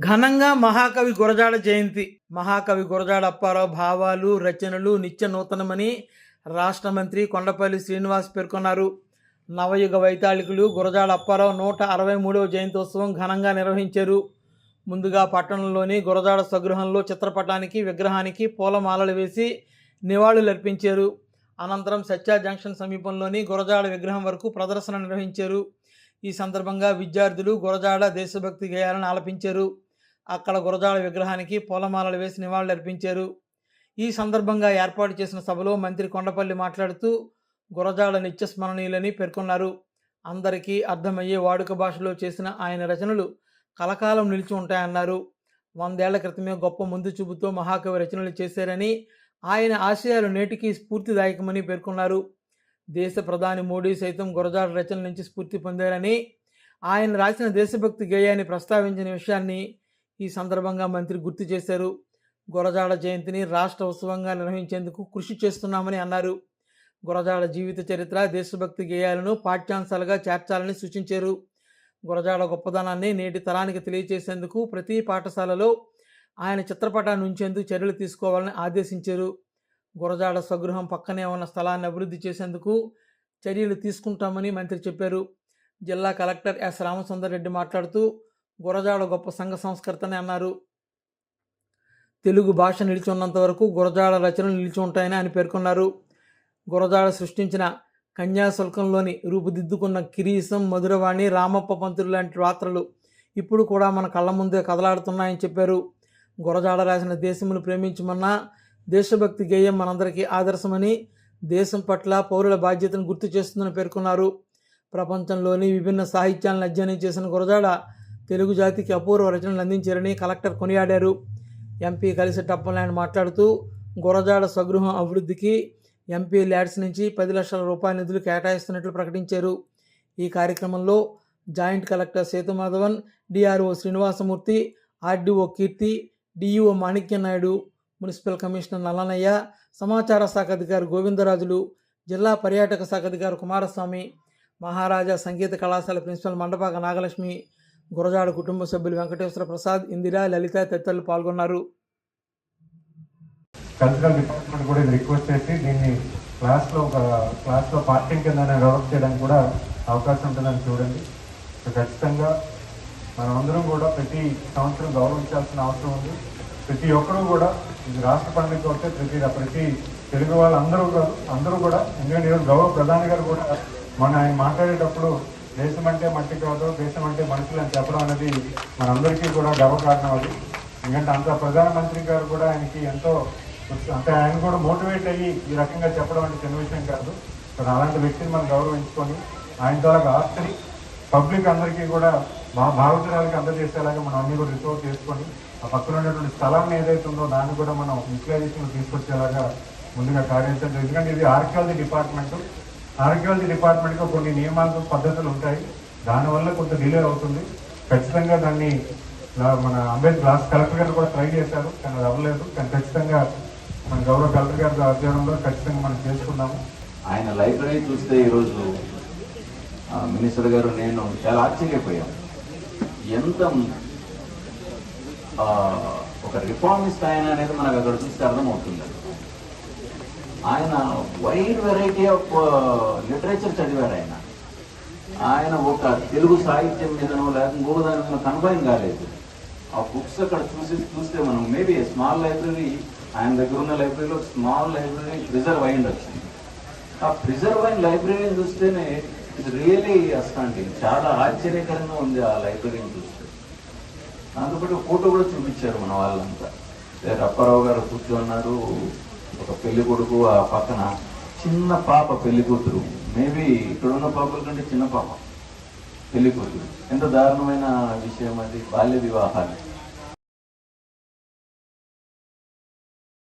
ఘనంగా మహాకవి గురజాడ జయంతి. మహాకవి గురజాడ అప్పారావు భావాలు రచనలు నిత్య నూతనమని రాష్ట్ర మంత్రి కొండపల్లి శ్రీనివాస్ పేర్కొన్నారు. నవయుగ వైతాళికులు గురజాడ అప్పారావు నూట అరవై మూడవ జయంతోత్సవం ఘనంగా నిర్వహించారు. ముందుగా పట్టణంలోని గురజాడ స్వగృహంలో చిత్రపటానికి విగ్రహానికి పూలమాలలు వేసి నివాళులర్పించారు అనంతరం సత్యా జంక్షన్ సమీపంలోని గురజాడ విగ్రహం వరకు ప్రదర్శన నిర్వహించారు. ఈ సందర్భంగా విద్యార్థులు గురజాడ దేశభక్తి గేయాలను ఆలపించారు. అక్కడ గురజాడ విగ్రహానికి పూలమాలలు వేసి నివాళులర్పించారు ఈ సందర్భంగా ఏర్పాటు చేసిన సభలో మంత్రి కొండపల్లి మాట్లాడుతూ గురజాడ నిత్యస్మరణీయులని పేర్కొన్నారు. అందరికీ అర్థమయ్యే వాడుక భాషలో చేసిన ఆయన రచనలు కలకాలం నిలిచి ఉంటాయన్నారు. వందేళ్ళ క్రితమే గొప్ప ముందు చూపుతో మహాకవి రచనలు చేశారని ఆయన ఆశయాలు నేటికి స్ఫూర్తిదాయకమని పేర్కొన్నారు. దేశ ప్రధాని మోడీ సైతం గురజాడ రచనల నుంచి స్ఫూర్తి పొందారని ఆయన రాసిన దేశభక్తి గేయాన్ని ప్రస్తావించిన విషయాన్ని ఈ సందర్భంగా మంత్రి గుర్తు చేశారు. గురజాడ జయంతిని రాష్ట్ర ఉత్సవంగా నిర్వహించేందుకు కృషి చేస్తున్నామని అన్నారు. గురజాడ జీవిత చరిత్ర దేశభక్తి గేయాలను పాఠ్యాంశాలుగా చేర్చాలని సూచించారు. గురజాడ గొప్పదనాన్ని నేటి తరానికి తెలియజేసేందుకు ప్రతి పాఠశాలలో ఆయన చిత్రపటాన్ని ఉంచేందుకు చర్యలు తీసుకోవాలని ఆదేశించారు. గురజాడ స్వగృహం పక్కనే ఉన్న స్థలాన్ని అభివృద్ధి చేసేందుకు చర్యలు తీసుకుంటామని మంత్రి చెప్పారు. జిల్లా కలెక్టర్ ఎస్ రామసుందర్ రెడ్డి మాట్లాడుతూ గురజాడ గొప్ప సంఘ సంస్కర్తనే అన్నారు. తెలుగు భాష నిలిచి ఉన్నంత వరకు గురజాడ రచనలు నిలిచి ఉంటాయని ఆయన పేర్కొన్నారు. గురజాడ సృష్టించిన కన్యాశుల్కంలోని రూపుదిద్దుకున్న కిరీసం మధురవాణి రామప్ప పంతులు లాంటి రాత్రలు ఇప్పుడు కూడా మన కళ్ళ ముందే కదలాడుతున్నాయని చెప్పారు. గురజాడ రాసిన దేశమును ప్రేమించమన్నా దేశభక్తి గేయం మనందరికీ ఆదర్శమని దేశం పట్ల పౌరుల బాధ్యతను గుర్తు చేస్తుందని పేర్కొన్నారు. ప్రపంచంలోని విభిన్న సాహిత్యాలను అధ్యయనం చేసిన గురజాడ తెలుగు జాతికి అపూర్వ రచనలు అందించారని కలెక్టర్ కొనియాడారు. ఎంపీ కలిసి టప్పలనాయుడు మాట్లాడుతూ గురజాడ స్వగృహం అభివృద్ధికి ఎంపీ ల్యాడ్స్ నుంచి పది లక్షల రూపాయల నిధులు కేటాయిస్తున్నట్లు ప్రకటించారు. ఈ కార్యక్రమంలో joint collector Sethumadhavan DRO Srinivasamurthy RDO Keerthi DEO Manikya Naidu municipal commissioner Nallanayya సమాచార శాఖ అధికారి గోవిందరాజులు జిల్లా పర్యాటక శాఖ అధికారి కుమారస్వామి మహారాజా సంగీత కళాశాల ప్రిన్సిపల్ మండపాక నాగలక్ష్మి గురజాడ కుటుంబ సభ్యులు వెంకటేశ్వర ప్రసాద్ ఇందిరా లలిత తదితరులు పాల్గొన్నారు. కల్చరల్ డిపార్ట్మెంట్ కూడా ఇది రిక్వెస్ట్ చేసి దీన్ని క్లాస్లో ఒక క్లాస్లో పార్టీ కింద డెవలప్ చేయడానికి కూడా అవకాశం ఉంటుందని చూడండి. సో ఖచ్చితంగా మనమందరం కూడా ప్రతి సంవత్సరం గౌరవించాల్సిన అవసరం ఉంది. ప్రతి ఒక్కరూ కూడా ఇది రాష్ట్ర పండుగ వస్తే ప్రతి ప్రతి తెలుగు వాళ్ళందరూ అందరూ కూడా ఎందుకంటే ఈరోజు గౌరవ ప్రధాని గారు కూడా మన ఆయన మాట్లాడేటప్పుడు దేశం అంటే మట్టి కాదు దేశం అంటే మనుషులు అని చెప్పడం అనేది మనందరికీ కూడా గర్వకారణం అది. ఎందుకంటే అంత ప్రధానమంత్రి గారు కూడా ఆయనకి ఎంతో అంటే ఆయన కూడా మోటివేట్ అయ్యి ఈ రకంగా చెప్పడం అంటే చిన్న విషయం కాదు. సో అలాంటి వ్యక్తిని మనం గౌరవించుకొని ఆయన ద్వారా ఆస్తిని పబ్లిక్ అందరికీ కూడా మా భావితరాలకి అందజేసేలాగా మనం అన్ని కూడా రిసోర్స్ చేసుకొని ఆ పక్కన ఉన్నటువంటి స్థలాన్ని ఏదైతే ఉందో దాన్ని కూడా మనం యూటిలైజేషన్ తీసుకొచ్చేలాగా ముందుగా కార్యాచరణ ఎందుకంటే ఇది ఆర్కియాలజీ డిపార్ట్మెంట్. ఆర్కియాలజీ డిపార్ట్మెంట్గా కొన్ని నియమాలు పద్ధతులు ఉంటాయి. దానివల్ల కొంత డిలే అవుతుంది. ఖచ్చితంగా దాన్ని మన అంబేద్కర్ రాష్ట్ర కలెక్టర్ గారు కూడా ట్రై చేశారు కానీ అది అవ్వలేదు. కానీ ఖచ్చితంగా మన గౌరవ కలెక్టర్ గారి ఆధ్వర్యంలో ఖచ్చితంగా మనం చేసుకున్నాము ఆయన లైబ్రరీ చూస్తే ఈరోజు మినిస్టర్ గారు నేను చాలా ఆశ్చర్యపోయాం. ఎంత ఒక రిఫార్మిస్ట్ ఆయన అనేది మనకు అక్కడ చూస్తే అర్థమవుతుంది. ఆయన వైడ్ వెరైటీ ఆఫ్ లిటరేచర్ చదివారు ఆయన. ఆయన ఒక తెలుగు సాహిత్యం మీదనో లేక ఇంకొక దాని మీద కన్ఫైన్ కాలేదు. ఆ బుక్స్ అక్కడ చూసి చూస్తే మనం మేబీ స్మాల్ లైబ్రరీ ఆయన దగ్గర ఉన్న లైబ్రరీలో స్మాల్ లైబ్రరీ ప్రిజర్వ్ అయి ఉండొచ్చు ఆ ప్రిజర్వ్ అయిన లైబ్రరీని చూస్తేనే ఇది రియలీ అస్టాండింగ్. చాలా ఆశ్చర్యకరంగా ఉంది ఆ లైబ్రరీని చూస్తే. దాంతోపాటు ఫోటో కూడా చూపించారు మన వాళ్ళంతా. లేదా గారు కూర్చున్నారు. ఒక పెళ్ళి కొడుకు ఆ పక్కన చిన్న పాప పెళ్ళి కూతురు. మేబీ ఇక్కడ ఉన్న పాపల కంటే చిన్న పాప పెళ్ళి కూతురు. ఎంత దారుణమైన విషయం అది. బాల్య వివాహాలు.